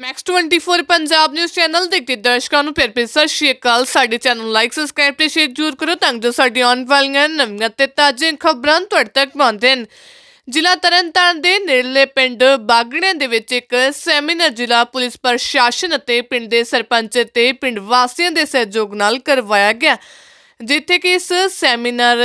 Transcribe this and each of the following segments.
Max 24 Punjab news channel ਦੇਖਦੇ ਦਰਸ਼ਕਾਂ ਨੂੰ ਫਿਰ ਫਿਰ ਸਤਿ ਸ਼੍ਰੀ ਅਕਾਲ। ਸਾਡੇ ਚੈਨਲ ਲਾਈਕ ਸਬਸਕ੍ਰਾਈਬ ਤੇ ਸ਼ੇਅਰ ਜ਼ਰੂਰ ਕਰੋ ਤਾਂ ਜੋ ਸਾਡੀ ਆਉਣ ਵਾਲੀਆਂ ਨਵੀਆਂ ਤੇ ਤਾਜ਼ੀਆਂ ਖਬਰਾਂ ਤੁਹਾਡੇ ਤੱਕ ਪਹੁੰਚਣ। ਜ਼ਿਲ੍ਹਾ ਤਰਨਤਾਰਨ ਦੇ ਨੇੜਲੇ ਪਿੰਡ ਬਾਗੜਿਆਂ ਦੇ ਵਿੱਚ ਇੱਕ ਸੈਮੀਨਾਰ ਜ਼ਿਲ੍ਹਾ ਪੁਲਿਸ ਪ੍ਰਸ਼ਾਸਨ ਅਤੇ ਪਿੰਡ ਦੇ ਸਰਪੰਚ ਤੇ ਪਿੰਡ ਵਾਸੀਆਂ ਦੇ ਸਹਿਯੋਗ ਨਾਲ ਕਰਵਾਇਆ ਗਿਆ। ਜਿੱਥੇ ਕਿ ਇਸ ਸੈਮੀਨਾਰ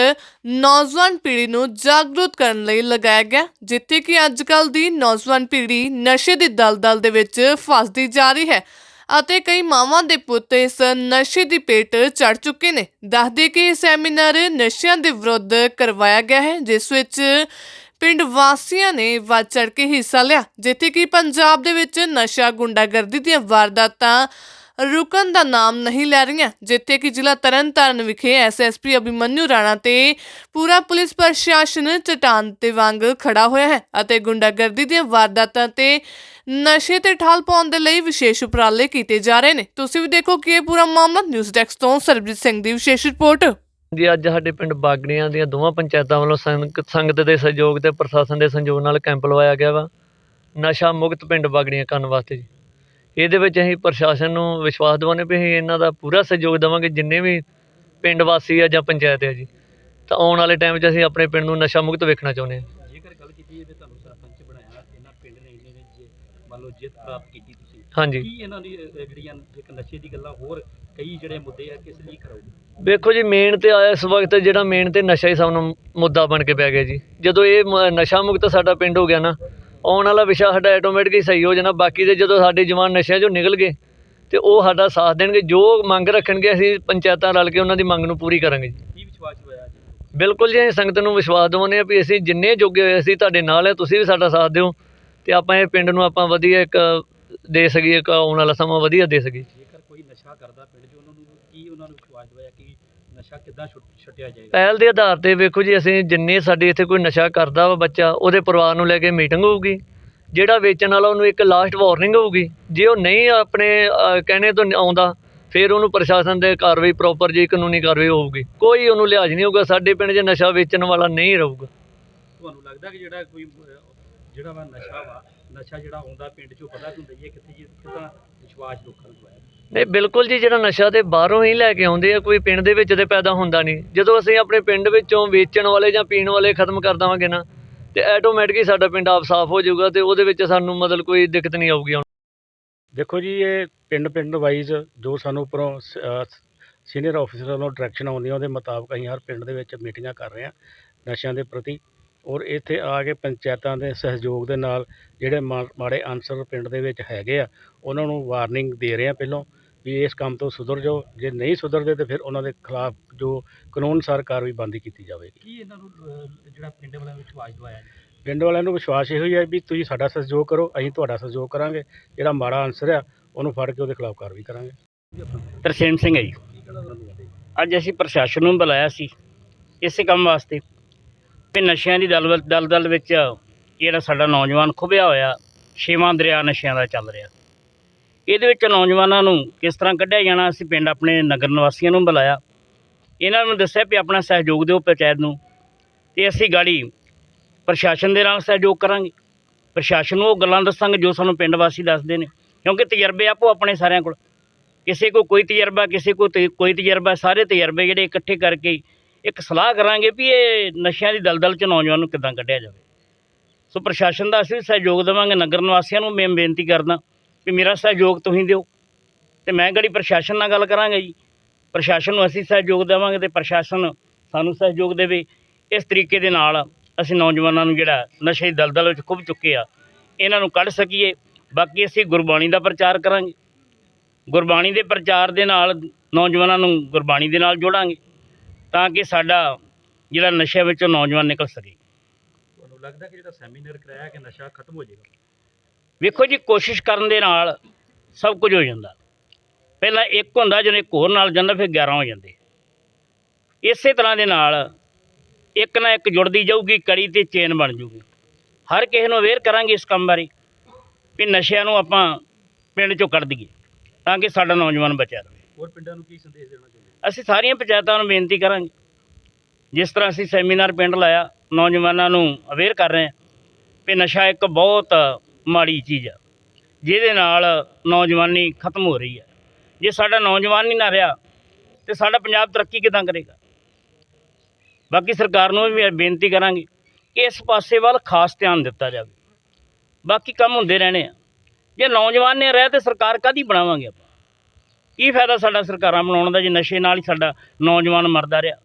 ਨੌਜਵਾਨ ਪੀੜ੍ਹੀ ਨੂੰ ਜਾਗਰੂਕ ਕਰਨ ਲਈ ਲਗਾਇਆ ਗਿਆ, ਜਿੱਥੇ ਕਿ ਅੱਜ ਕੱਲ ਦੀ ਨੌਜਵਾਨ ਪੀੜ੍ਹੀ ਨਸ਼ੇ ਦੀ ਦਲਦਲ ਦੇ ਵਿੱਚ ਫਸਦੀ ਜਾ ਰਹੀ ਹੈ ਅਤੇ ਕਈ ਮਾਵਾਂ ਦੇ ਪੁੱਤ ਇਸ ਨਸ਼ੇ ਦੀ ਪੇਟ ਚੜ ਚੁੱਕੇ ਨੇ। ਦੱਸਦੇ ਕਿ ਇਹ ਸੈਮੀਨਾਰ ਨਸ਼ਿਆਂ ਦੇ ਵਿਰੁੱਧ ਕਰਵਾਇਆ ਗਿਆ ਹੈ, ਜਿਸ ਵਿੱਚ ਪਿੰਡ ਵਾਸੀਆਂ ਨੇ ਵੱਧ ਚੜ ਕੇ ਹਿੱਸਾ ਲਿਆ। ਜਿੱਥੇ ਕਿ ਪੰਜਾਬ ਦੇ ਵਿੱਚ ਨਸ਼ਾ ਗੁੰਡਾਗਰਦੀ ਦੀਆਂ ਵਾਰਦਾਤਾਂ ਰੁਕਣ ਦਾ ਨਾਮ ਨਹੀਂ ਲੈ ਰਹੀਆਂ। ਜਿੱਥੇ ਕਿ ਜ਼ਿਲ੍ਹਾ ਤਰਨਤਾਰਨ ਵਿਖੇ ਐਸਐਸਪੀ ਅਭਿਮਨਿਊ ਰਾਣਾ ਤੇ ਪੂਰਾ ਪੁਲਿਸ ਪ੍ਰਸ਼ਾਸਨ ਚਟਾਨ ਤੇ ਵਾਂਗ ਖੜਾ ਹੋਇਆ ਹੈ ਅਤੇ ਗੁੰਡਾਗਰਦੀ ਦੀਆਂ ਵਾਰਦਾਤਾਂ ਤੇ ਨਸ਼ੇ ਤੇ ਠਾਲ ਪਾਉਣ ਦੇ ਲਈ ਵਿਸ਼ੇਸ਼ ਉਪਰਾਲੇ ਕੀਤੇ ਜਾ ਰਹੇ ਨੇ। ਤੁਸੀਂ ਵੀ ਦੇਖੋ ਕਿ ਇਹ ਪੂਰਾ ਮਾਮਲਾ ਨਿਊਜ਼ ਡੈਸਕ ਤੋਂ ਸਰਬਜੀਤ ਸਿੰਘ ਦੀ ਵਿਸ਼ੇਸ਼ ਰਿਪੋਰਟ। ਜੀ, ਅੱਜ ਸਾਡੇ ਪਿੰਡ ਬਾਗੜੀਆਂ ਦੀਆਂ ਦੋਵਾਂ ਪੰਚਾਇਤਾਂ ਵੱਲੋਂ ਸੰਗਤ ਦੇ ਸਹਿਯੋਗ ਤੇ ਪ੍ਰਸ਼ਾਸਨ ਦੇ ਸੰਯੋਗ ਨਾਲ ਕੈਂਪ ਲਵਾਇਆ ਗਿਆ ਵਾ। ਨਸ਼ਾ ਮੁਕਤ ਪਿੰਡ ਬਾਗੜੀਆਂ ਕਰਨ ਵਾਸਤੇ ਜੀ। ਇਹਦੇ ਵਿੱਚ ਅਸੀਂ ਪ੍ਰਸ਼ਾਸਨ ਨੂੰ ਵਿਸ਼ਵਾਸ ਦਿਵਾਉਂਦੇ ਵੀ ਅਸੀਂ ਇਹਨਾਂ ਦਾ ਪੂਰਾ ਸਹਿਯੋਗ ਦੇਵਾਂਗੇ ਜਿੰਨੇ ਵੀ ਪਿੰਡ ਵਾਸੀ ਆ ਜਾਂ ਪੰਚਾਇਤ ਆ ਜੀ। ਤਾਂ ਆਉਣ ਵਾਲੇ ਟਾਈਮ 'ਚ ਅਸੀਂ ਆਪਣੇ ਪਿੰਡ ਨੂੰ ਨਸ਼ਾ ਮੁਕਤ ਵੇਖਣਾ ਚਾਹੁੰਦੇ ਹਾਂ। ਜੇਕਰ ਗੱਲ ਕੀਤੀ ਜਾਵੇ ਤੁਹਾਨੂੰ ਸਰਪੰਚ ਬਣਾਇਆ ਇਹਨਾਂ ਪਿੰਡ ਨੇ ਇੰਨੇ ਵਿੱਚ ਮੰਨ ਲਓ ਜਿੱਤ ਪ੍ਰਾਪਤ ਕੀਤੀ ਤੁਸੀਂ ਹਾਂਜੀ। ਕੀ ਇਹਨਾਂ ਦੀ ਅਹ, ਜਿਹੜੀਆਂ ਇੱਕ ਨਸ਼ੇ ਦੀ ਗੱਲਾਂ ਹੋਰ ਕਈ ਜਿਹੜੇ ਮੁੱਦੇ ਆ ਕਿਸ ਲਈ ਕਰੋਗੇ? ਵੇਖੋ ਜੀ ਮੇਨ ਤੇ ਆ ਇਸ ਵਕਤ ਜਿਹੜਾ ਮੇਨ ਤੇ ਨਸ਼ਾ ਹੀ ਸਭ ਨੂੰ ਮੁੱਦਾ ਬਣ ਕੇ ਪੈ ਗਿਆ ਜੀ। ਜਦੋਂ ਇਹ ਮ- ਨਸ਼ਾ ਮੁਕਤ ਸਾਡਾ ਪਿੰਡ ਹੋ ਗਿਆ ਨਾ ਆਉਣ ਵਾਲਾ ਵਿਸ਼ਾ ਸਾਡਾ ਆਟੋਮੈਟਿਕ ਹੀ ਸਹੀ ਹੋ ਜਾਣਾ। ਬਾਕੀ ਦੇ ਜਦੋਂ ਸਾਡੇ ਜਵਾਨ ਨਸ਼ਿਆਂ 'ਚੋਂ ਨਿਕਲ ਗਏ ਤੇ ਉਹ ਸਾਡਾ ਸਾਥ ਦੇਣਗੇ। ਜੋ ਮੰਗ ਰੱਖਣਗੇ ਅਸੀਂ ਪੰਚਾਇਤਾਂ ਰਲ ਕੇ ਉਹਨਾਂ ਦੀ ਮੰਗ ਨੂੰ ਪੂਰੀ ਕਰਾਂਗੇ ਜੀ। ਕੀ ਵਿਸ਼ਵਾਸ ਹੋਇਆ ਅੱਜ? ਬਿਲਕੁਲ ਜੀ ਸੰਗਤ ਨੂੰ ਵਿਸ਼ਵਾਸ ਦਿਵਾਉਂਦੇ ਹਾਂ ਵੀ ਅਸੀਂ ਜਿੰਨੇ ਜੋਗੇ ਹੋਏ ਅਸੀਂ ਤੁਹਾਡੇ ਨਾਲ ਹੈ ਤੁਸੀਂ ਵੀ ਸਾਡਾ ਸਾਥ ਦਿਓ। ਤੇ ਆਪਾਂ ਇਹ ਪਿੰਡ ਨੂੰ ਆਪਾਂ ਵਧੀਆ ਇੱਕ ਦੇ ਸਕੀਏ ਇੱਕ ਆਉਣ ਵਾਲਾ ਸਮਾਂ ਵਧੀਆ ਦੇ ਸਕੀਏ। ਜੇਕਰ ਕੋਈ ਨਸ਼ਾ ਕਰਦਾ ਪਿੰਡ 'ਚ ਉਹਨਾਂ ਨੂੰ ਕੀ ਉਹਨਾਂ ਨੂੰ ਵਿਸ਼ਵਾਸ ਦਿਵਾਇਆ ਕਿ ਨਸ਼ਾ ਕਿੱਦਾਂ ਛੁੱਟ- ਛੁੱਟਿਆ ਜਾਏਗਾ? ਪਹਿਲ ਦੇ ਆਧਾਰ ਤੇ ਵੇਖੋ ਜੀ ਅਸੀਂ ਜਿੰਨੇ ਸਾਡੇ ਇੱਥੇ ਕੋਈ ਨਸ਼ਾ ਕਰਦਾ ਵਾ ਬੱਚਾ ਉਹਦੇ ਪਰਿਵਾਰ ਨੂੰ ਲੈ ਕੇ ਮੀਟਿੰਗ ਹੋਊਗੀ। ਜਿਹੜਾ ਵੇਚਣ ਵਾਲਾ ਉਹਨੂੰ ਇੱਕ ਲਾਸਟ ਵਾਰਨਿੰਗ ਹੋਊਗੀ। ਜੇ ਉਹ ਨਹੀਂ ਆਪਣੇ ਅਹ, ਕਹਿਣੇ ਤੋਂ ਆਉਂਦਾ ਫਿਰ ਉਹਨੂੰ ਪ੍ਰਸ਼ਾਸਨ ਦੇ ਕਾਰਵਾਈ ਪ੍ਰੋਪਰ ਜੀ ਕਾਨੂੰਨੀ ਕਾਰਵਾਈ ਹੋਊਗੀ। ਕੋਈ ਉਹਨੂੰ ਲਿਹਾਜ਼ ਨਹੀਂ ਹੋਊਗਾ ਸਾਡੇ ਪਿੰਡ 'ਚ ਨਸ਼ਾ ਵੇਚਣ ਵਾਲਾ ਨਹੀਂ ਰਹੂਗਾ। ਤੁਹਾਨੂੰ ਲੱਗਦਾ ਕਿ ਜਿਹੜਾ ਕੋਈ ਅਹ, ਜਿਹੜਾ ਵਾ ਨਸ਼ਾ ਵਾ ਨਸ਼ਾ ਜਿਹੜਾ ਆਉਂਦਾ ਪਿੰਡ 'ਚੋਂ ਪਤਾ ਹੁੰਦਾ ਜੀ ਇਹ ਕਿੱਥੇ ਜੀ ਕਿੱਦਾਂ ਵਿਸ਼ਵਾਸ ਲੋਕਾਂ ਨੂੰ ਦਵਾਇਆ ਨਹੀਂ ਬਿਲਕੁਲ ਜੀ, ਜਿਹੜਾ ਨਸ਼ਾ ਤੇ ਬਾਹਰੋਂ ਹੀ ਲੈ ਕੇ ਆਉਂਦੇ ਆ, ਕੋਈ ਪਿੰਡ ਦੇ ਵਿੱਚ ਤੇ ਪੈਦਾ ਹੁੰਦਾ ਨਹੀਂ। ਜਦੋਂ ਅਸੀਂ ਆਪਣੇ ਪਿੰਡ ਵਿੱਚੋਂ ਵੇਚਣ ਵਾਲੇ ਜਾਂ ਪੀਣ ਵਾਲੇ ਖਤਮ ਕਰ ਦੇਵਾਂਗੇ ਨਾ, ਤੇ ਆਟੋਮੈਟਿਕ ਸਾਡਾ ਪਿੰਡ ਆਪ ਸਾਫ਼ ਹੋ ਜਾਊਗਾ ਤੇ ਉਹਦੇ ਵਿੱਚ ਸਾਨੂੰ ਮਤਲਬ ਕੋਈ ਦਿੱਕਤ ਨਹੀਂ ਆਊਗੀ ਦੇਖੋ ਜੀ, ਇਹ ਪਿੰਡ ਪਿੰਡ ਵਾਈਜ਼ ਜੋ ਸਾਨੂੰ ਉੱਪਰੋਂ ਸੀਨੀਅਰ ਆਫੀਸਰ ਵੱਲੋਂ ਡਾਇਰੈਕਸ਼ਨ ਆਉਂਦੀਆਂ, ਉਹਦੇ ਮੁਤਾਬਕ ਅਸੀਂ ਹਰ ਪਿੰਡ ਦੇ ਵਿੱਚ ਮੀਟਿੰਗਾਂ ਕਰ ਰਹੇ ਹਾਂ ਨਸ਼ਿਆਂ ਦੇ ਪ੍ਰਤੀ। ਔਰ ਇੱਥੇ ਆ ਕੇ ਪੰਚਾਇਤਾਂ ਦੇ ਸਹਿਯੋਗ ਦੇ ਨਾਲ ਜਿਹੜੇ ਮਾ- ਮਾੜੇ ਅਨਸਰ ਪਿੰਡ ਦੇ ਵਿੱਚ ਹੈਗੇ ਆ, ਉਹਨਾਂ ਨੂੰ ਵਾਰਨਿੰਗ ਦੇ ਰਹੇ ਆ ਪਹਿਲੋਂ। ਵੀ ਇਸ ਕੰਮ ਤੋਂ ਸੁਧਰ ਜਾਓ ਜੇ ਨਹੀਂ ਸੁਧਰਦੇ ਤੇ ਫਿਰ ਉਹਨਾਂ ਦੇ ਖਿਲਾਫ ਜੋ ਕਾਨੂੰਨ ਅਨੁਸਾਰ ਕਾਰਵਾਈ ਬੰਦੀ ਕੀਤੀ ਜਾਵੇਗੀ। ਕੀ ਇਹਨਾਂ ਨੂੰ ਅਹ, ਜਿਹੜਾ ਪਿੰਡ ਵਾਲਿਆਂ ਨੂੰ ਵਿਸ਼ਵਾਸ ਦਵਾਇਆ ਜੀ? ਪਿੰਡ ਵਾਲਿਆਂ ਨੂੰ ਵਿਸ਼ਵਾਸ ਇਹੋ ਹੀ ਹੈ ਵੀ ਤੁਸੀਂ ਸਾਡਾ ਸਹਿਯੋਗ ਕਰੋ ਅਸੀਂ ਤੁਹਾਡਾ ਸਹਿਯੋਗ ਕਰਾਂਗੇ ਜਿਹੜਾ ਮਾੜਾ ਅਨਸਰ ਆ ਉਹਨੂੰ ਫੜ ਕੇ ਉਹਦੇ ਖਿਲਾਫ ਕਾਰਵਾਈ ਕਰਾਂਗੇ। ਤਰਸੇਮ ਸਿੰਘ ਹੈ ਜੀ। ਅੱਜ ਅਸੀਂ ਪ੍ਰਸ਼ਾਸਨ ਨੂੰ ਬੁਲਾਇਆ ਸੀ ਇਸੇ ਕੰਮ ਵਾਸਤੇ ਵੀ ਨਸ਼ਿਆਂ ਦੀ ਦਲਦਲ ਦਲਦਲ ਵਿੱਚ ਜਿਹੜਾ ਸਾਡਾ ਨੌਜਵਾਨ ਖੁੱਭਿਆ ਹੋਇਆ ਛੇਵਾਂ ਦਰਿਆ ਨਸ਼ਿਆਂ ਦਾ ਚੱਲ ਰਿਹਾ। ਇਹਦੇ ਵਿੱਚ ਨੌਜਵਾਨਾਂ ਨੂੰ ਕਿਸ ਤਰ੍ਹਾਂ ਕੱਢਿਆ ਜਾਣਾ, ਅਸੀਂ ਪਿੰਡ ਆਪਣੇ ਨਗਰ ਨਿਵਾਸੀਆਂ ਨੂੰ ਬੁਲਾਇਆ। ਇਹਨਾਂ ਨੂੰ ਦੱਸਿਆ ਵੀ ਆਪਣਾ ਸਹਿਯੋਗ ਦਿਓ ਪੰਚਾਇਤ ਨੂੰ ਤੇ ਅਸੀਂ ਗਾੜੀ ਪ੍ਰਸ਼ਾਸਨ ਦੇ ਨਾਲ ਸਹਿਯੋਗ ਕਰਾਂਗੇ। ਪ੍ਰਸ਼ਾਸਨ ਨੂੰ ਉਹ ਗੱਲਾਂ ਦੱਸਾਂਗੇ ਜੋ ਸਾਨੂੰ ਪਿੰਡ ਵਾਸੀ ਦੱਸਦੇ ਨੇ, ਕਿਉਂਕਿ ਤਜਰਬੇ ਆਪੋ ਆਪਣੇ ਸਾਰਿਆਂ ਕੋਲ। ਕਿਸੇ ਕੋ ਕੋਈ ਤਜਰਬਾ, ਕਿਸੇ ਕੋ ਕੋਈ ਤਜਰਬਾ, ਸਾਰੇ ਤਜਰਬੇ ਜਿਹੜੇ ਇਕੱਠੇ ਕਰਕੇ ਇੱਕ ਸਲਾਹ ਕਰਾਂਗੇ ਵੀ ਇਹ ਨਸ਼ਿਆਂ ਦੀ ਦਲਦਲ ਚ ਨੌਜਵਾਨ ਨੂੰ ਕਿੱਦਾਂ ਕੱਢਿਆ ਜਾਵੇ। ਸੋ ਪ੍ਰਸ਼ਾਸਨ ਦਾ ਅਸੀਂ ਵੀ ਸਹਿਯੋਗ ਦੇਵਾਂਗੇ, ਨਗਰ ਨਿਵਾਸੀਆਂ ਨੂੰ ਮੈਂ ਬੇਨਤੀ ਕਰਦਾ। ਵੀ ਮੇਰਾ ਸਹਿਯੋਗ ਤੁਸੀਂ ਦਿਓ। ਤੇ ਮੈਂ ਗੜੀ ਪ੍ਰਸ਼ਾਸਨ ਨਾਲ ਗੱਲ ਕਰਾਂਗਾ ਜੀ? ਪ੍ਰਸ਼ਾਸਨ ਨੂੰ ਅਸੀਂ ਸਹਿਯੋਗ ਦੇਵਾਂਗੇ ਤੇ ਪ੍ਰਸ਼ਾਸਨ ਸਾਨੂੰ ਸਹਿਯੋਗ ਦੇਵੇ। ਇਸ ਤਰੀਕੇ ਦੇ ਨਾਲ ਅਸੀਂ ਨੌਜਵਾਨਾਂ ਨੂੰ ਜਿਹੜਾ ਨਸ਼ੇ ਦੀ ਦਲਦਲ ਵਿੱਚ ਖੁੱਭ ਚੁੱਕੇ ਆ, ਇਹਨਾਂ ਨੂੰ ਕੱਢ ਸਕੀਏ। ਬਾਕੀ ਅਸੀਂ ਗੁਰਬਾਣੀ ਦਾ ਪ੍ਰਚਾਰ ਕਰਾਂਗੇ। ਗੁਰਬਾਣੀ ਦੇ ਪ੍ਰਚਾਰ ਦੇ ਨਾਲ ਨੌਜਵਾਨਾਂ ਨੂੰ ਗੁਰਬਾਣੀ ਦੇ ਨਾਲ ਜੋੜਾਂਗੇ ਤਾਂ ਕਿ ਸਾਡਾ ਜਿਹੜਾ ਨਸ਼ੇ ਵਿੱਚੋਂ ਨੌਜਵਾਨ ਨਿਕਲ ਸਕੇ। ਤੁਹਾਨੂੰ ਲੱਗਦਾ ਕਿ ਜਿਹੜਾ ਸੈਮੀਨਾਰ ਕਰਾਇਆ ਕਿ ਨਸ਼ਾ ਖਤਮ ਹੋ ਜਾਏਗਾ? ਵੇਖੋ ਜੀ ਕੋਸ਼ਿਸ਼ ਕਰਨ ਦੇ ਨਾਲ ਸਭ ਕੁਝ ਹੋ ਜਾਂਦਾ। ਪਹਿਲਾਂ ਇੱਕ ਹੁੰਦਾ ਜਦੋਂ ਇੱਕ ਹੋਰ ਨਾਲ ਜਾਂਦਾ ਫਿਰ 11 ਹੋ ਜਾਂਦੇ। ਇਸੇ ਤਰ੍ਹਾਂ ਦੇ ਨਾਲ ਇੱਕ ਨਾ ਇੱਕ ਜੁੜਦੀ ਜਾਊਗੀ ਕੜੀ ਤੇ ਚੇਨ ਬਣ ਜੂਗੀ। ਹਰ ਕਿਸੇ ਨੂੰ ਅਵੇਅਰ ਕਰਾਂਗੇ ਇਸ ਕੰਮ ਬਾਰੇ ਵੀ ਨਸ਼ਿਆਂ ਨੂੰ ਆਪਾਂ ਪਿੰਡ ਚੋਂ ਕੱਢ ਦਈਏ ਤਾਂ ਕਿ ਸਾਡਾ ਨੌਜਵਾਨ ਬਚਿਆ ਰਹੇ। ਹੋਰ ਪਿੰਡਾਂ ਨੂੰ ਕੀ ਸੰਦੇਸ਼ ਦੇਣਾ ਚਾਹੁੰਦੇ ਅਸੀਂ ਸਾਰੀਆਂ ਪੰਚਾਇਤਾਂ ਨੂੰ ਬੇਨਤੀ ਕਰਾਂਗੇ। ਜਿਸ ਤਰ੍ਹਾਂ ਅਸੀਂ ਸੈਮੀਨਾਰ ਪਿੰਡ ਲਾਇਆ ਨੌਜਵਾਨਾਂ ਨੂੰ ਅਵੇਅਰ ਕਰ ਰਹੇ ਹਾਂ ਵੀ ਨਸ਼ਾ ਇੱਕ ਬਹੁਤ ਮਾੜੀ ਚੀਜ਼ ਆ, ਜਿਹਦੇ ਨਾਲ ਨੌਜਵਾਨੀ ਖਤਮ ਹੋ ਰਹੀ ਹੈ ਜੇ ਸਾਡਾ ਨੌਜਵਾਨ ਹੀ ਨਾ ਰਿਹਾ, ਤੇ ਸਾਡਾ ਪੰਜਾਬ ਤਰੱਕੀ ਕਿਦਾਂ ਕਰੇਗਾ? ਬਾਕੀ ਸਰਕਾਰ ਨੂੰ ਵੀ ਬੇਨਤੀ ਕਰਾਂਗੇ ਕਿ ਇਸ ਪਾਸੇ ਵੱਲ ਖਾਸ ਧਿਆਨ ਦਿੱਤਾ ਜਾਵੇ। ਬਾਕੀ ਕੰਮ ਹੁੰਦੇ ਰਹਿਣੇ ਆ। ਜੇ ਨੌਜਵਾਨ ਨੇ ਰਹਿ ਤੇ ਸਰਕਾਰ ਕਾਦੀ ਬਣਾਵਾਂਗੇ ਆਪਾਂ? ਕੀ ਫਾਇਦਾ ਸਾਡਾ ਸਰਕਾਰਾਂ ਬਣਾਉਣ ਦਾ, ਜੇ ਨਸ਼ੇ ਨਾਲ ਹੀ ਸਾਡਾ ਨੌਜਵਾਨ ਮਰਦਾ ਰਿਹਾ?